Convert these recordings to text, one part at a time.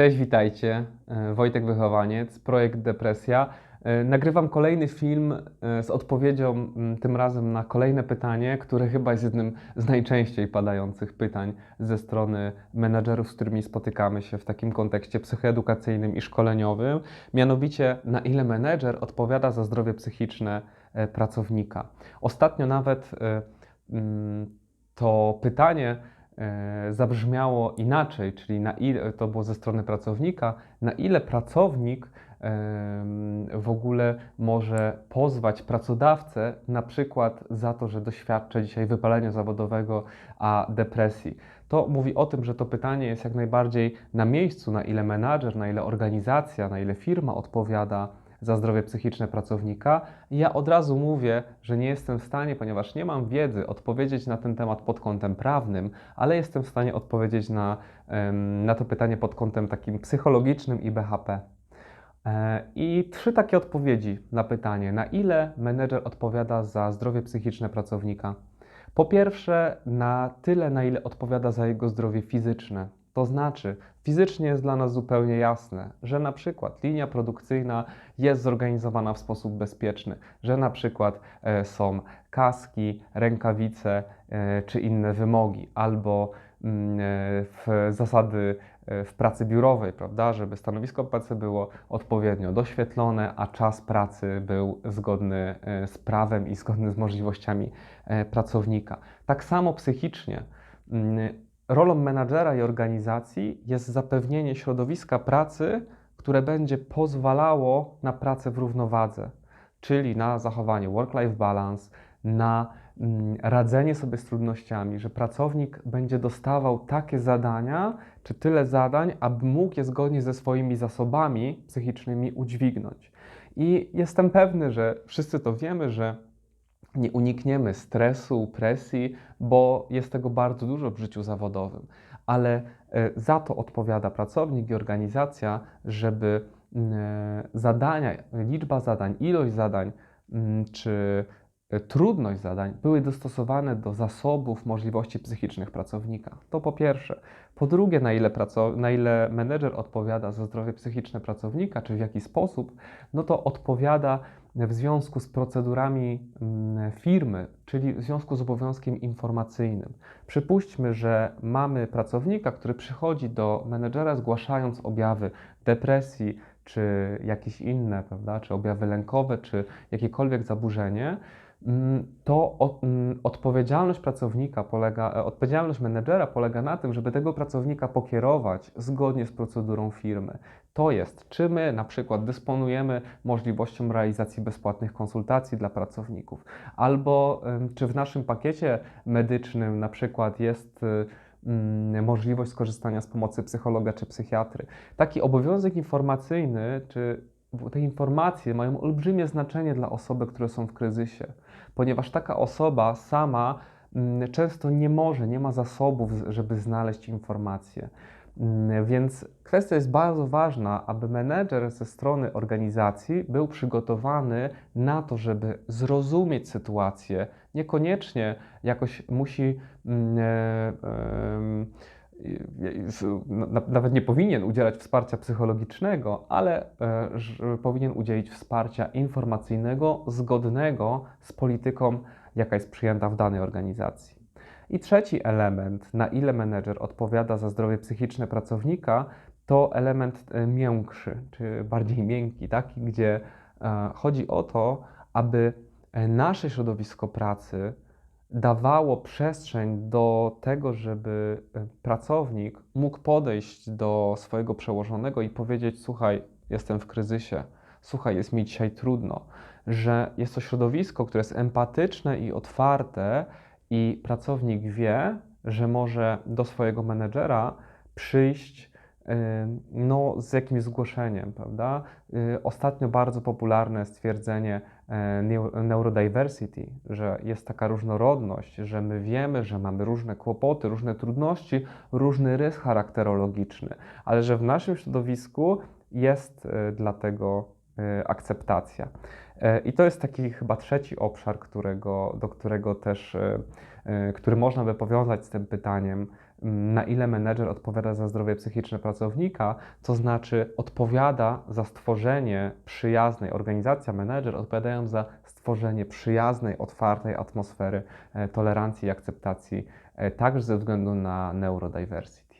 Cześć, witajcie. E, Wojtek Wychowaniec, projekt Depresja. E, Nagrywam kolejny film e, z odpowiedzią tym razem na kolejne pytanie, które chyba jest jednym z najczęściej padających pytań ze strony menadżerów, z którymi spotykamy się w takim kontekście psychoedukacyjnym i szkoleniowym. Mianowicie, na ile menedżer odpowiada za zdrowie psychiczne pracownika. Ostatnio nawet to pytanie zabrzmiało inaczej, czyli na ile to było ze strony pracownika, na ile pracownik w ogóle może pozwać pracodawcę na przykład za to, że doświadcza dzisiaj wypalenia zawodowego, a depresji. To mówi o tym, że to pytanie jest jak najbardziej na miejscu, na ile menadżer, na ile organizacja, na ile firma odpowiada za zdrowie psychiczne pracownika. I Ja od razu mówię, że nie jestem w stanie, ponieważ nie mam wiedzy, odpowiedzieć na ten temat pod kątem prawnym, ale jestem w stanie odpowiedzieć na, na to pytanie pod kątem takim psychologicznym i BHP. E, I trzy takie odpowiedzi na pytanie, na ile menedżer odpowiada za zdrowie psychiczne pracownika. Po pierwsze, na tyle, na ile odpowiada za jego zdrowie fizyczne. To znaczy, fizycznie jest dla nas zupełnie jasne, że na przykład linia produkcyjna jest zorganizowana w sposób bezpieczny, że na przykład e, są kaski, rękawice e, czy inne wymogi, albo mm, e, w zasady w pracy biurowej, prawda, żeby stanowisko pracy było odpowiednio doświetlone, a czas pracy był zgodny z prawem i zgodny z możliwościami pracownika. Tak samo psychicznie. Rolą menadżera i organizacji jest zapewnienie środowiska pracy, które będzie pozwalało na pracę w równowadze, czyli na zachowanie work-life balance, na mm, radzenie sobie z trudnościami, że pracownik będzie dostawał takie zadania, czy tyle zadań, aby mógł je zgodnie ze swoimi zasobami psychicznymi udźwignąć. I jestem pewny, że wszyscy to wiemy, że nie unikniemy stresu, presji, bo jest tego bardzo dużo w życiu zawodowym, ale e, za to odpowiada pracownik i organizacja, żeby mm, e, zadania, liczba zadań, ilość zadań mm, czy trudność zadań były dostosowane do zasobów, możliwości psychicznych pracownika. To po pierwsze. Po drugie, na ile, praco- na ile menedżer odpowiada za zdrowie psychiczne pracownika, czy w jaki sposób, no to odpowiada w związku z procedurami mm, firmy, czyli w związku z obowiązkiem informacyjnym. Przypuśćmy, że mamy pracownika, który przychodzi do menedżera zgłaszając objawy depresji, czy jakieś inne, prawda, czy objawy lękowe, czy jakiekolwiek zaburzenie, to o- mm, odpowiedzialność pracownika polega, e, odpowiedzialność menedżera polega na tym, żeby tego pracownika pokierować zgodnie z procedurą firmy. To jest, czy my na przykład dysponujemy możliwością realizacji bezpłatnych konsultacji dla pracowników, albo czy w naszym pakiecie medycznym na przykład jest y, mm, możliwość skorzystania z pomocy psychologa czy psychiatry. Taki obowiązek informacyjny, czy te informacje mają olbrzymie znaczenie dla osoby, które są w kryzysie, ponieważ taka osoba sama mm, często nie może, nie ma zasobów, żeby znaleźć informacje. Mm, Więc kwestia jest bardzo ważna, aby menedżer ze strony organizacji był przygotowany na to, żeby zrozumieć sytuację. Niekoniecznie jakoś musi, w- na- nawet nie powinien udzielać wsparcia psychologicznego, ale e, powinien udzielić wsparcia informacyjnego zgodnego z polityką, jaka jest przyjęta w danej organizacji. I trzeci element, na ile menedżer odpowiada za zdrowie psychiczne pracownika, to element e, miększy, czy bardziej miękki, taki, gdzie e, chodzi o to, aby nasze środowisko pracy dawało przestrzeń do tego, żeby e, pracownik mógł podejść do swojego przełożonego i powiedzieć: Słuchaj, jestem w kryzysie, słuchaj, jest mi dzisiaj trudno, że jest to środowisko, które jest empatyczne i otwarte, i pracownik wie, że może do swojego menedżera przyjść no, z jakimś zgłoszeniem, prawda? Y, Ostatnio bardzo popularne stwierdzenie e, neu- neurodiversity, że jest taka różnorodność, że my wiemy, że mamy różne kłopoty, różne trudności, różny rys charakterologiczny, ale że w naszym środowisku jest e, dla tego e, akceptacja. I to jest taki chyba trzeci obszar, którego, do którego też, który można by powiązać z tym pytaniem, na ile menedżer odpowiada za zdrowie psychiczne pracownika, to znaczy odpowiada za stworzenie przyjaznej, organizacja, menedżer odpowiadają za stworzenie przyjaznej, otwartej atmosfery e, tolerancji i akceptacji, e, także ze względu na neurodiversity.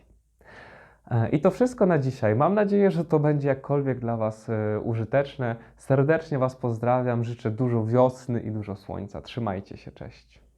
E, I to wszystko na dzisiaj. Mam nadzieję, że to będzie jakkolwiek dla Was użyteczne. Serdecznie Was pozdrawiam, życzę dużo wiosny i dużo słońca. Trzymajcie się, cześć.